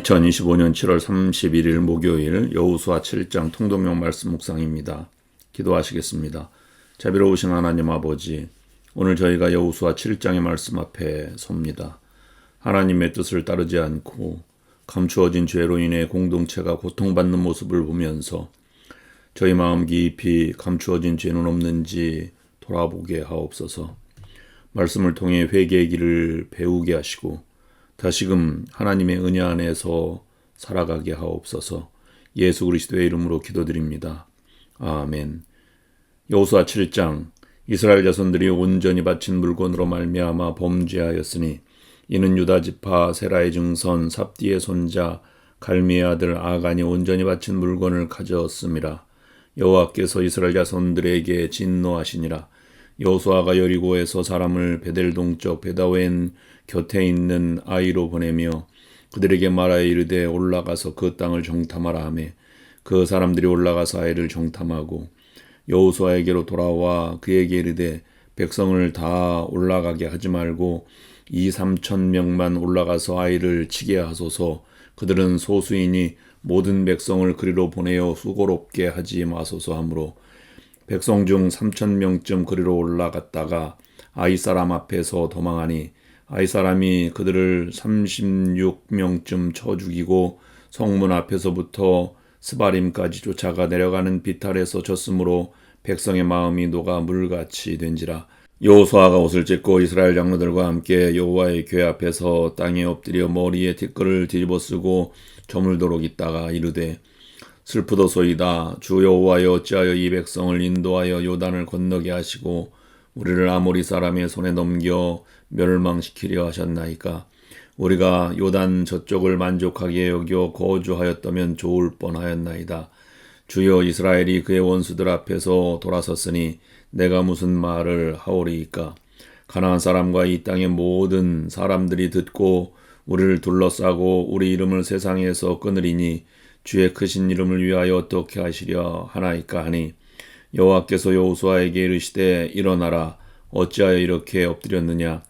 2025년 7월 31일 목요일 여우수아 7장 통독명 말씀 묵상입니다. 기도하시겠습니다. 자비로우신 하나님 아버지, 오늘 저희가 여우수아 7장의 말씀 앞에 섭니다. 하나님의 뜻을 따르지 않고 감추어진 죄로 인해 공동체가 고통받는 모습을 보면서 저희 마음 깊이 감추어진 죄는 없는지 돌아보게 하옵소서. 말씀을 통해 회개의 길을 배우게 하시고 다시금 하나님의 은혜 안에서 살아가게 하옵소서. 예수 그리스도의 이름으로 기도드립니다. 아멘. 여호수아 7장 이스라엘 자손들이 온전히 바친 물건으로 말미암아 범죄하였으니 이는 유다 지파 세라의 증선 삽디의 손자 갈미의 아들 아간이 온전히 바친 물건을 가져었음이라 여호와께서 이스라엘 자손들에게 진노하시니라. 여호수아가 여리고에서 사람을 베델 동쪽 베다웬 곁에 있는 아이로 보내며 그들에게 말하여 이르되 올라가서 그 땅을 정탐하라 하매 그 사람들이 올라가서 아이를 정탐하고 여호수아에게로 돌아와 그에게 이르되 백성을 다 올라가게 하지 말고 이 삼천 명만 올라가서 아이를 치게 하소서. 그들은 소수이니 모든 백성을 그리로 보내어 수고롭게 하지 마소서 하므로. 백성 중 삼천 명쯤 그리로 올라갔다가 아이 사람 앞에서 도망하니 아이 사람이 그들을 삼십육 명쯤 쳐 죽이고 성문 앞에서부터 스바림까지 쫓아가 내려가는 비탈에서 졌으므로 백성의 마음이 녹아 물같이 된지라. 여호수아가 옷을 찢고 이스라엘 장로들과 함께 여호와의 궤 앞에서 땅에 엎드려 머리에 티끌을 뒤집어 쓰고 저물도록 있다가 이르되 슬프도소이다. 주 여호와여 어찌하여 이 백성을 인도하여 요단을 건너게 하시고 우리를 아모리 사람의 손에 넘겨 멸망시키려 하셨나이까 우리가 요단 저쪽을 만족하게 여겨 거주하였다면 좋을 뻔하였나이다. 주여 이스라엘이 그의 원수들 앞에서 돌아섰으니 내가 무슨 말을 하오리이까? 가나안 사람과 이 땅의 모든 사람들이 듣고 우리를 둘러싸고 우리 이름을 세상에서 끊으리니 주의 크신 이름을 위하여 어떻게 하시려 하나이까 하니 여호와께서 여호수아에게 이르시되 일어나라. 어찌하여 이렇게 엎드렸느냐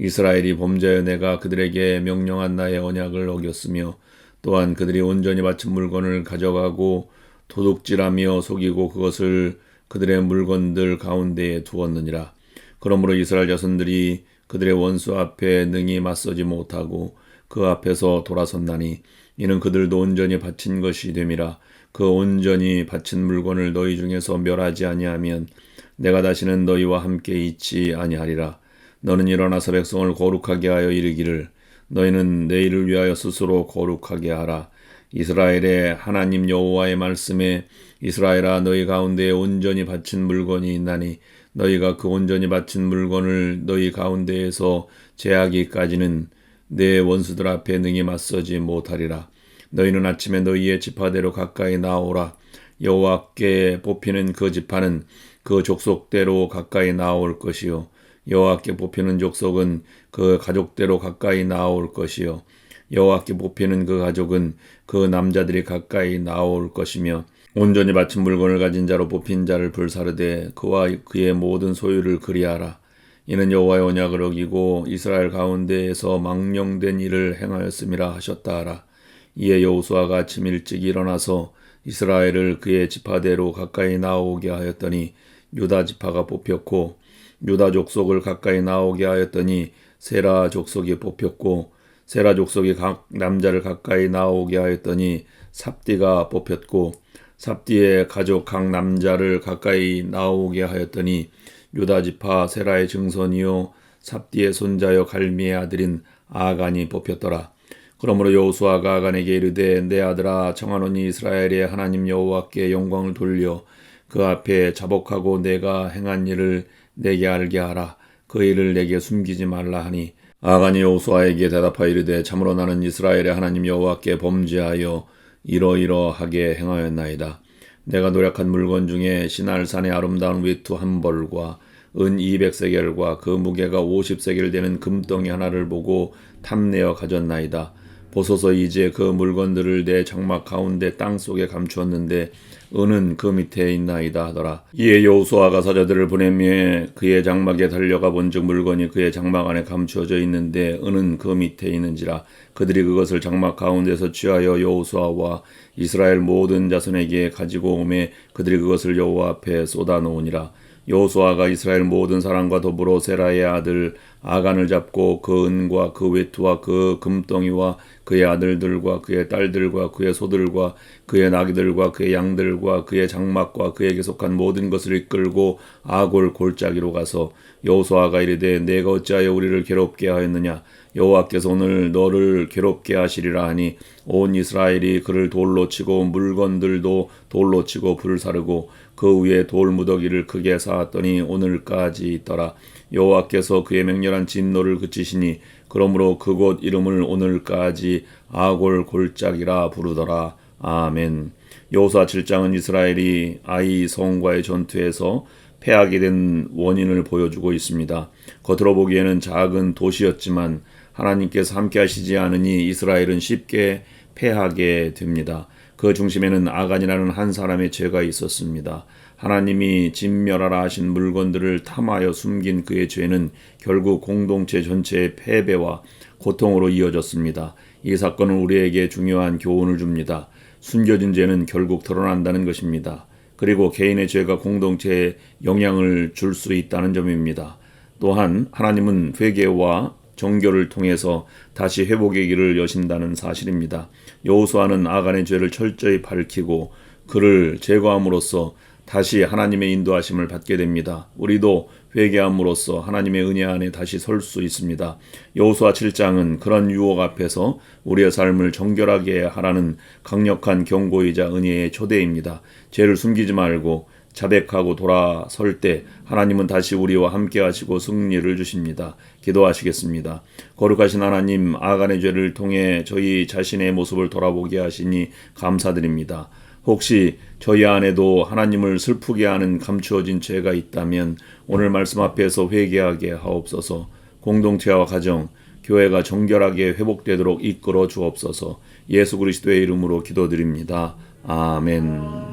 이스라엘이 범죄하여 내가 그들에게 명령한 나의 언약을 어겼으며 또한 그들이 온전히 바친 물건을 가져가고 도둑질하며 속이고 그것을 그들의 물건들 가운데에 두었느니라. 그러므로 이스라엘 자손들이 그들의 원수 앞에 능히 맞서지 못하고 그 앞에서 돌아섰나니 이는 그들도 온전히 바친 것이 됨이라. 그 온전히 바친 물건을 너희 중에서 멸하지 아니하면 내가 다시는 너희와 함께 있지 아니하리라. 너는 일어나서 백성을 거룩하게 하여 이르기를 너희는 내일을 위하여 스스로 거룩하게 하라. 이스라엘의 하나님 여호와의 말씀에 이스라엘아 너희 가운데에 온전히 바친 물건이 있나니 너희가 그 온전히 바친 물건을 너희 가운데에서 제하기까지는 내 원수들 앞에 능히 맞서지 못하리라. 너희는 아침에 너희의 지파대로 가까이 나오라. 여호와께 뽑히는 그 지파는 그 족속대로 가까이 나올 것이요 여호와께 뽑히는 족속은 그 가족대로 가까이 나올 것이요 여호와께 뽑히는 그 가족은 그 남자들이 가까이 나올 것이며 온전히 바친 물건을 가진 자로 뽑힌 자를 불사르되 그와 그의 모든 소유를 그리하라. 이는 여호와의 언약을 어기고 이스라엘 가운데에서 망령된 일을 행하였음이라 하셨다 하라. 이에 여호수아가 아침 일찍 일어나서 이스라엘을 그의 지파대로 가까이 나오게 하였더니 유다 지파가 뽑혔고 유다 족속을 가까이 나오게 하였더니 세라 족속이 뽑혔고 세라 족속이 각 남자를 가까이 나오게 하였더니 삽디가 뽑혔고 삽디의 가족 각 남자를 가까이 나오게 하였더니 유다 지파 세라의 증손이요 삽디의 손자여 갈미의 아들인 아간이 뽑혔더라. 그러므로 여호수아가 아간에게 이르되 내 아들아 청하노니 이스라엘의 하나님 여호와께 영광을 돌려 그 앞에 자복하고 내가 행한 일을 내게 알게 하라. 그 일을 내게 숨기지 말라 하니 아간이 여호수아에게 대답하여 이르되 참으로 나는 이스라엘의 하나님 여호와께 범죄하여 이러이러하게 행하였나이다. 내가 노력한 물건 중에 시날산의 아름다운 외투 한 벌과 은 200세겔과 그 무게가 50세겔 되는 금덩이 하나를 보고 탐내어 가졌나이다. 보소서 이제 그 물건들을 내 장막 가운데 땅 속에 감추었는데 은은 그 밑에 있나이다 하더라. 이에 여호수아가 사자들을 보내며 그의 장막에 달려가 본즉 물건이 그의 장막 안에 감추어져 있는데 은은 그 밑에 있는지라 그들이 그것을 장막 가운데서 취하여 여호수아와 이스라엘 모든 자손에게 가지고 오매 그들이 그것을 여호와 앞에 쏟아 놓으니라. 여호수아가 이스라엘 모든 사람과 더불어 세라의 아들 아간을 잡고 그 은과 그 외투와 그 금덩이와 그의 아들들과 그의 딸들과 그의 소들과 그의 나귀들과 그의 양들과 그의 장막과 그에게 속한 모든 것을 이끌고 아골 골짜기로 가서 여호수아가 이르되 내가 어찌하여 우리를 괴롭게 하였느냐? 여호와께서 오늘 너를 괴롭게 하시리라 하니 온 이스라엘이 그를 돌로 치고 물건들도 돌로 치고 불을 사르고 그 위에 돌 무더기를 크게 쌓았더니 오늘까지 있더라 여호와께서 그의 맹렬한 진노를 그치시니 그러므로 그곳 이름을 오늘까지 아골 골짜기라 부르더라 아멘 여호수아 7장은 이스라엘이 아이 성과의 전투에서 패하게 된 원인을 보여주고 있습니다. 겉으로 보기에는 작은 도시였지만 하나님께서 함께 하시지 않으니 이스라엘은 쉽게 패하게 됩니다. 그 중심에는 아간이라는 한 사람의 죄가 있었습니다. 하나님이 진멸하라 하신 물건들을 탐하여 숨긴 그의 죄는 결국 공동체 전체의 패배와 고통으로 이어졌습니다. 이 사건은 우리에게 중요한 교훈을 줍니다. 숨겨진 죄는 결국 드러난다는 것입니다. 그리고 개인의 죄가 공동체에 영향을 줄 수 있다는 점입니다. 또한 하나님은 회개와 정결을 통해서 다시 회복의 길을 여신다는 사실입니다. 여호수아는 아간의 죄를 철저히 밝히고 그를 제거함으로써 다시 하나님의 인도하심을 받게 됩니다. 우리도 회개함으로써 하나님의 은혜 안에 다시 설 수 있습니다. 여호수아 7장은 그런 유혹 앞에서 우리의 삶을 정결하게 하라는 강력한 경고이자 은혜의 초대입니다. 죄를 숨기지 말고 자백하고 돌아설 때 하나님은 다시 우리와 함께 하시고 승리를 주십니다. 기도하시겠습니다. 거룩하신 하나님, 아간의 죄를 통해 저희 자신의 모습을 돌아보게 하시니 감사드립니다. 혹시 저희 안에도 하나님을 슬프게 하는 감추어진 죄가 있다면 오늘 말씀 앞에서 회개하게 하옵소서. 공동체와 가정, 교회가 정결하게 회복되도록 이끌어 주옵소서. 예수 그리스도의 이름으로 기도드립니다. 아멘.